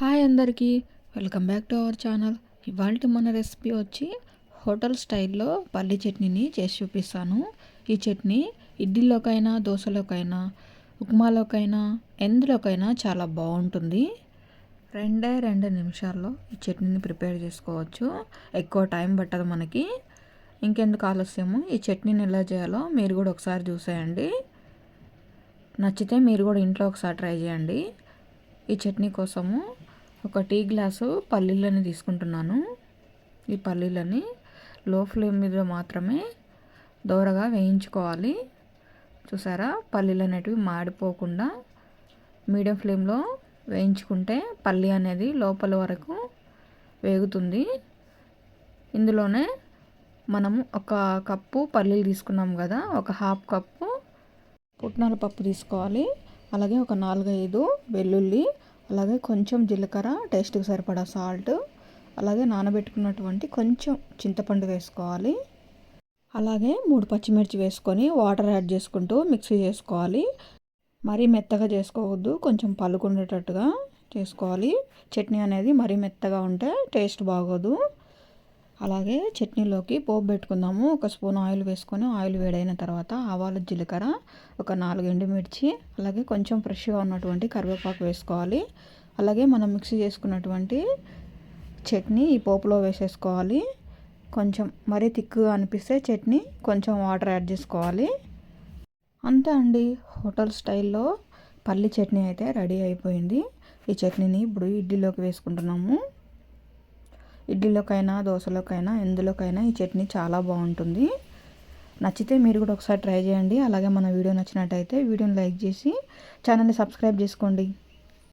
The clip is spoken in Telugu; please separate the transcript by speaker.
Speaker 1: హాయ్ అందరికీ welcome back to our channel. ఇవాళ మన రెసిపీ వచ్చి హోటల్ స్టైల్లో పల్లి చట్నీని చేసి చూపిస్తాను. ఈ చట్నీ ఇడ్లీలోకైనా దోశలోకైనా ఉప్మాలోకైనా ఎందులోకైనా చాలా బాగుంటుంది. రెండే రెండు నిమిషాల్లో ఈ చట్నీని ప్రిపేర్ చేసుకోవచ్చు. ఎక్కువ టైం పట్టదు మనకి. ఇంకెందుకు ఆలస్యము? ఈ చట్నీని ఎలా చేయాలో మీరు కూడా ఒకసారి చూసేయండి. నచ్చితే మీరు కూడా ఇంట్లో ఒకసారి ట్రై చేయండి. ఈ చట్నీ కోసము ఒక టీ గ్లాసు పల్లీలని తీసుకుంటున్నాను. ఈ పల్లీలని లో ఫ్లేమ్ మీద మాత్రమే దోరగా వేయించుకోవాలి. చూసారా? పల్లీలు అనేటివి మాడిపోకుండా మీడియం ఫ్లేమ్లో వేయించుకుంటే పల్లి అనేది లోపల వరకు వేగుతుంది. ఇందులోనే మనము ఒక కప్పు పల్లీలు తీసుకున్నాం కదా ఒక హాఫ్ కప్పు పుట్నాల పప్పు తీసుకోవాలి. అలాగే ఒక నాలుగైదు వెల్లుల్లి అలాగే కొంచెం జీలకర్ర టేస్ట్కి సరిపడా సాల్ట్ అలాగే నానబెట్టుకున్నటువంటి కొంచెం చింతపండు వేసుకోవాలి. అలాగే మూడు పచ్చిమిర్చి వేసుకొని వాటర్ యాడ్ చేసుకుంటూ మిక్సీ చేసుకోవాలి. మరీ మెత్తగా చేసుకోవద్దు కొంచెం పలుకుండేటట్టుగా చేసుకోవాలి. చట్నీ అనేది మరీ మెత్తగా ఉంటే టేస్ట్ బాగోదు. అలాగే చట్నీలోకి పోపు పెట్టుకుందాము. ఒక స్పూన్ ఆయిల్ వేసుకొని ఆయిల్ వేడైన తర్వాత ఆవాలు జీలకర్ర ఒక నాలుగు ఎండుమిర్చి అలాగే కొంచెం ఫ్రెష్గా ఉన్నటువంటి కరివేపాకు వేసుకోవాలి. అలాగే మనం మిక్సీ చేసుకున్నటువంటి చట్నీ ఈ పోపులో వేసేసుకోవాలి. కొంచెం మరీ తిక్కుగా అనిపిస్తే చట్నీ కొంచెం వాటర్ యాడ్ చేసుకోవాలి. అంతే అండి. హోటల్ స్టైల్లో పల్లి చట్నీ అయితే రెడీ అయిపోయింది. ఈ చట్నీని ఇప్పుడు ఇడ్లీలోకి వేసుకుంటున్నాము. ఇడ్లీలోకైనా దోశలోకైనా ఎందులోకైనా ఈ చట్నీ చాలా బాగుంటుంది. నచ్చితే మీరు కూడా ఒకసారి ట్రై చేయండి. అలాగే మన వీడియో నచ్చినట్టయితే వీడియోని లైక్ చేసి ఛానల్ని సబ్స్క్రైబ్ చేసుకోండి.